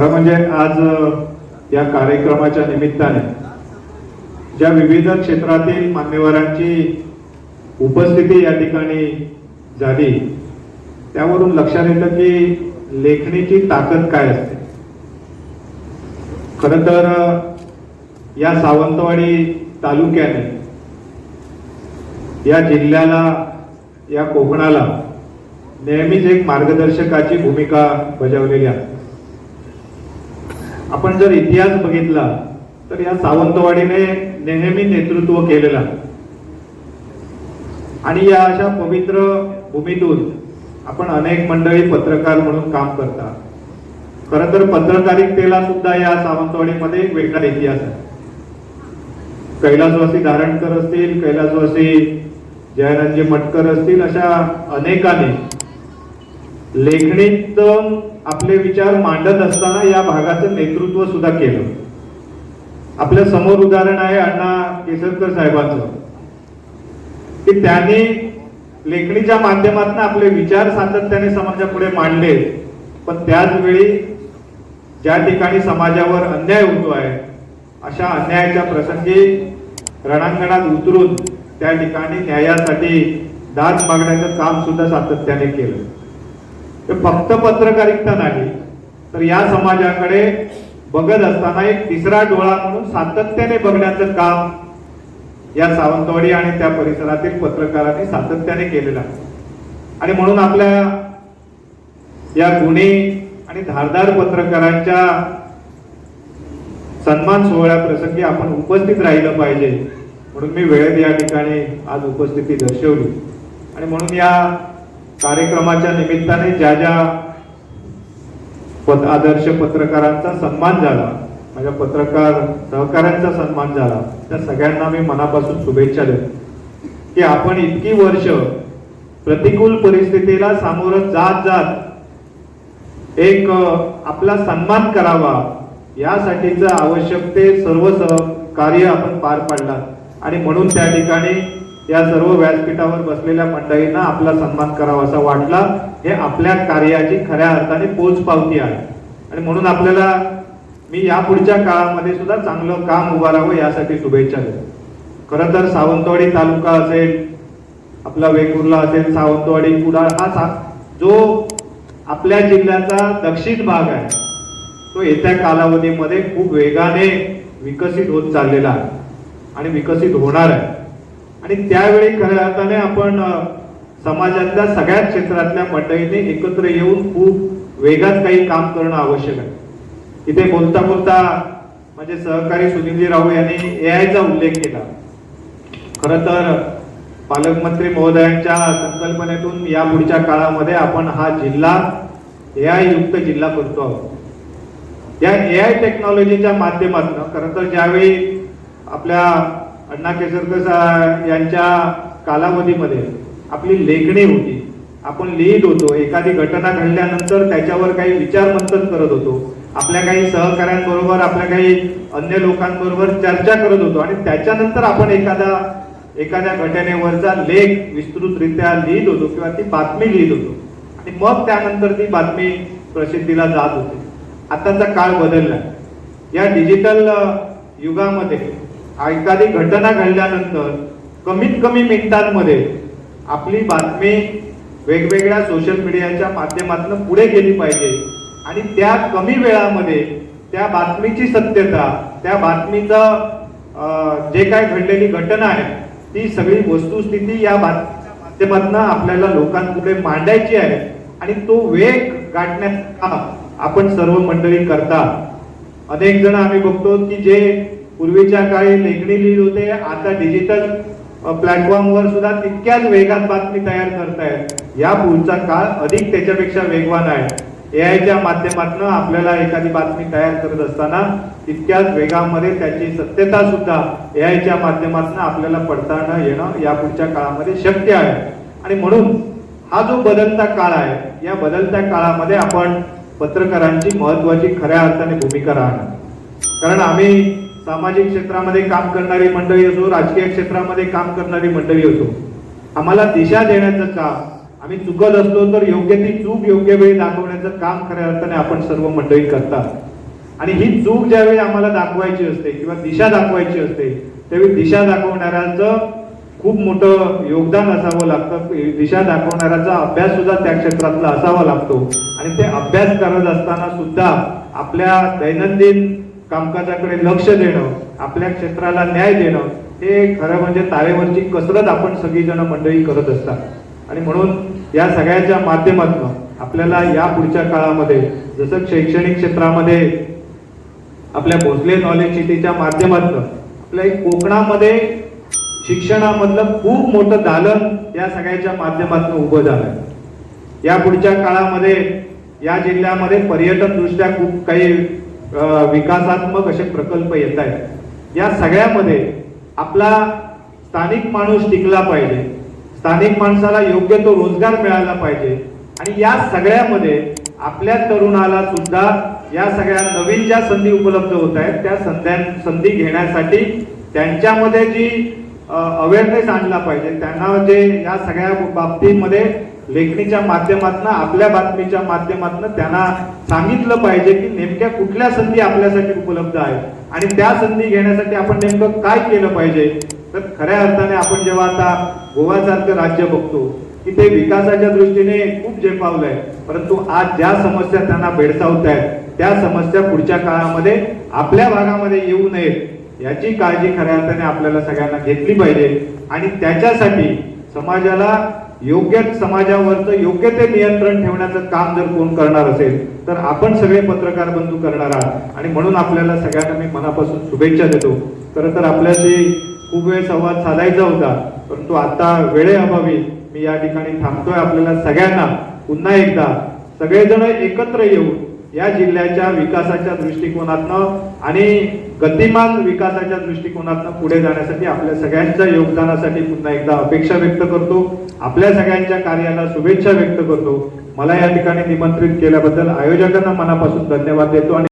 खरं म्हणजे आज या कार्यक्रमाच्या निमित्ताने ज्या विविध क्षेत्रातील मान्यवरांची उपस्थिती या ठिकाणी झाली त्यावरून लक्षात येतं की लेखणीची ताकद काय असते. खर तर या सावंतवाडी तालुक्याने या जिल्ह्याला या कोकणाला नेहमीच एक मार्गदर्शकाची भूमिका बजावलेली आहे. आपण जर इतिहास बघितला तर या सावंतवाडीने नेहमी नेतृत्व केलेलं आणि या अशा पवित्र भूमीतून आपण अनेक मंडळी पत्रकार म्हणून काम करता खर तर पत्रकारितेला सुद्धा या सावंतवाडीमध्ये एक वेगळा इतिहास आहे. कैलासवासी धारणकर असतील कैलासवासी जयरानजी मटकर असतील अशा अनेकांनी लेखणीत आपले विचार मांडत असताना या भागाचं नेतृत्व सुद्धा केलं. आपल्यासमोर उदाहरण आहे अण्णा केसरकर साहेबांचं. की त्यांनी लेखणीच्या माध्यमातून आपले विचार सातत्याने समाजापुढे मांडले. पण त्याच वेळी ज्या ठिकाणी समाजावर अन्याय होतो आहे अशा अन्यायाच्या प्रसंगी रणांगणात उतरून त्या ठिकाणी न्यायासाठी दाद मागण्याचं काम सुद्धा सातत्याने केलं. ते फक्त पत्रकारिता नाही तर या समाजाकडे बघत असताना एक तिसरा डोळा म्हणून सातत्याने बघण्याचं काम या सावंतवाडी आणि त्या परिसरातील पत्रकारांनी सातत्याने केलेलं आहे. आणि म्हणून आपल्या या गुन्हे आणि धारदार पत्रकारांच्या सन्मान सोहळ्याप्रसंगी आपण उपस्थित राहिलं पाहिजे म्हणून मी वेळेत या ठिकाणी आज उपस्थिती दर्शवली. आणि म्हणून या कार्यक्रमाच्या निमित्ताने ज्या ज्या पत- आदर्श पत्रकारांचा सन्मान झाला माझ्या पत्रकार सहकाऱ्यांचा सन्मान झाला त्या सगळ्यांना मी मनापासून शुभेच्छा देतो. की आपण इतकी वर्ष प्रतिकूल परिस्थितीला सामोरं जात जात एक आपला सन्मान करावा यासाठीचं आवश्यक ते सर्व कार्य आपण पार पाडला. आणि म्हणून त्या ठिकाणी या सर्व व्यासपीठावर बसलेल्या मंडळींना आपला सन्मान करावा असा वाटला. हे आपल्या कार्याची खऱ्या अर्थाने पोच पावती आहे. आणि म्हणून आपल्याला मी यापुढच्या काळामध्ये सुद्धा चांगलं काम उभारावं यासाठी शुभेच्छा देतो. खरं तर सावंतवाडी तालुका असेल आपला वेंगुर्ला असेल सावंतवाडी कुडाळ हा सा जो आपल्या जिल्ह्याचा दक्षिण भाग आहे तो येत्या कालावधीमध्ये खूप वेगाने विकसित होत चाललेला आहे. आणि विकसित होणार आहे. आणि त्यावेळी खऱ्या अर्थाने आपण समाजातल्या सगळ्या क्षेत्रातल्या मंडळीने एकत्र येऊन खूप वेगात काही काम करणं आवश्यक आहे. इथे बोलता बोलता म्हणजे सहकारी सुनीलजी राहू यांनी ए आयचा उल्लेख केला. खर तर पालकमंत्री महोदयांच्या संकल्पनेतून या पुढच्या काळामध्ये आपण हा जिल्हा ए आय युक्त जिल्हा करतो आहोत. या ए आय टेक्नॉलॉजीच्या माध्यमातून खरं तर ज्यावेळी आपल्या अण्णा केसरकर सा- यांच्या कालावधीमध्ये आपली लेखणी होती. आपण लिहित होतो. एखादी घटना घडल्यानंतर त्याच्यावर काही विचार मंथन करत होतो. आपल्या काही सहकाऱ्यांबरोबर आपल्या काही अन्य लोकांबरोबर चर्चा करत होतो. आणि त्याच्यानंतर आपण एखादा एखाद्या घटनेवरचा लेख विस्तृतरित्या लिहित होतो किंवा ती बातमी लिहित होतो. आणि मग त्यानंतर ती बातमी प्रसिद्धीला जात होती. आताचा काळ बदलला. या डिजिटल युगामध्ये एखादी घटना घडल्यानंतर कमीत कमी मिनिटांमध्ये आपली बातमी वेगवेगळ्या सोशल मीडियाच्या माध्यमातून पुढे गेली पाहिजे. आणि त्या कमी वेळामध्ये त्या बातमीची सत्यता त्या बातमीचं जे काय घडलेली घटना आहे ती सगळी वस्तुस्थिती या बातमीच्या माध्यमातून आपल्याला लोकांपुढे मांडायची आहे. आणि तो वेग गाठण्याचा काम आपण सर्व मंडळी करता. अनेक जण आम्ही बघतो की जे पूर्वीच्या काळी लेखणी लिहित होते आता डिजिटल प्लॅटफॉर्मवर सुद्धा तितक्याच वेगात बातमी तयार करतायत. या पुढचा काळ अधिक त्याच्यापेक्षा वेगवान आहे. एआयच्या माध्यमातून आपल्याला एखादी बातमी तयार करत असताना तितक्याच वेगामध्ये त्याची सत्यता सुद्धा एआयच्या माध्यमातून आपल्याला पडताळणं येणं या पुढच्या काळामध्ये शक्य आहे. आणि म्हणून हा जो बदलता काळ आहे या बदलत्या काळामध्ये आपण पत्रकारांची महत्वाची खऱ्या अर्थाने भूमिका राहणार. कारण आम्ही सामाजिक क्षेत्रामध्ये काम करणारी मंडळी असो राजकीय क्षेत्रामध्ये काम करणारी मंडळी असो आम्हाला दिशा देण्याचं काम आम्ही चुकत असलो तर योग्य ती चूक योग्य वेळी दाखवण्याचं काम खऱ्या अर्थाने आपण सर्व मंडळी करतात. आणि ही चूक ज्यावेळी आम्हाला दाखवायची असते किंवा दिशा दाखवायची असते त्यावेळी दिशा दाखवणाऱ्याचं खूप मोठं योगदान असावं लागतं. दिशा दाखवणाऱ्याचा अभ्यास सुद्धा त्या क्षेत्रातला असावा लागतो. आणि ते अभ्यास करत असताना सुद्धा आपल्या दैनंदिन कामकाजाकडे लक्ष देणं आपल्या क्षेत्राला न्याय देणं हे खरं म्हणजे तारेवरची कसरत आपण सगळीजण मंडळी करत असतात. आणि म्हणून या सगळ्याच्या माध्यमातून आपल्याला या पुढच्या काळामध्ये जसं शैक्षणिक क्षेत्रामध्ये आपल्या भोसले नॉलेज सिटीच्या माध्यमातून आपल्या कोकणामध्ये शिक्षणामधलं खूप मोठं दालन या सगळ्याच्या माध्यमातून उभं झालं या पुढच्या काळामध्ये या जिल्ह्यामध्ये पर्यटन दृष्ट्या खूप काही विकासात्मक असे प्रकल्प येत आहेत. या सगळ्यामध्ये आपला स्थानिक माणूस टिकला पाहिजे. स्थानिक माणसाला योग्य तो रोजगार मिळाला पाहिजे. आणि या सगळ्यामध्ये आपल्या तरुणाला सुद्धा या सगळ्या नवीन ज्या संधी उपलब्ध होत आहेत त्या संध्या संधी घेण्यासाठी त्यांच्यामध्ये जी अवेअरनेस आणला पाहिजे. त्यांना जे या सगळ्या बाबतीमध्ये लेखणीच्या माध्यमातून आपल्या बातमीच्या माध्यमातून त्यांना सांगितलं पाहिजे की नेमक्या कुठल्या संधी आपल्यासाठी उपलब्ध आहेत. आणि त्या संधी घेण्यासाठी आपण नेमकं काय केलं पाहिजे? तर खऱ्या अर्थाने आपण जेव्हा आता गोवासारखं राज्य बघतो की ते विकासाच्या दृष्टीने खूप झेपावलंय परंतु आज ज्या समस्या त्यांना भेडसावत आहेत त्या समस्या पुढच्या काळामध्ये आपल्या भागामध्ये येऊ नयेत याची काळजी खऱ्या अर्थाने आपल्याला सगळ्यांना घेतली पाहिजे. आणि त्याच्यासाठी समाजाला योग्य समाजावरचं योग्य ते नियंत्रण ठेवण्याचं काम जर कोण करणार असेल तर आपण सगळे पत्रकार बंधू करणार आहात. आणि म्हणून आपल्याला सगळ्यांना मी मनापासून शुभेच्छा देतो. खरं तर आपल्याशी खूप वेळ संवाद साधायचा होता परंतु आता वेळेअभावी मी या ठिकाणी थांबतोय आपल्याला सगळ्यांना. पुन्हा एकदा सगळेजण एकत्र येऊन या जिल्ह्याच्या विकासाच्या दृष्टिकोनातनं आणि गतिमान विकासाच्या दृष्टिकोनातनं पुढे जाण्यासाठी आपल्या सगळ्यांच्या योगदानासाठी पुन्हा एकदा अपेक्षा व्यक्त करतो. आपल्या सगळ्यांच्या कार्याला शुभेच्छा व्यक्त करतो. मला या ठिकाणी निमंत्रित केल्याबद्दल आयोजकांना मनापासून धन्यवाद देतो आणि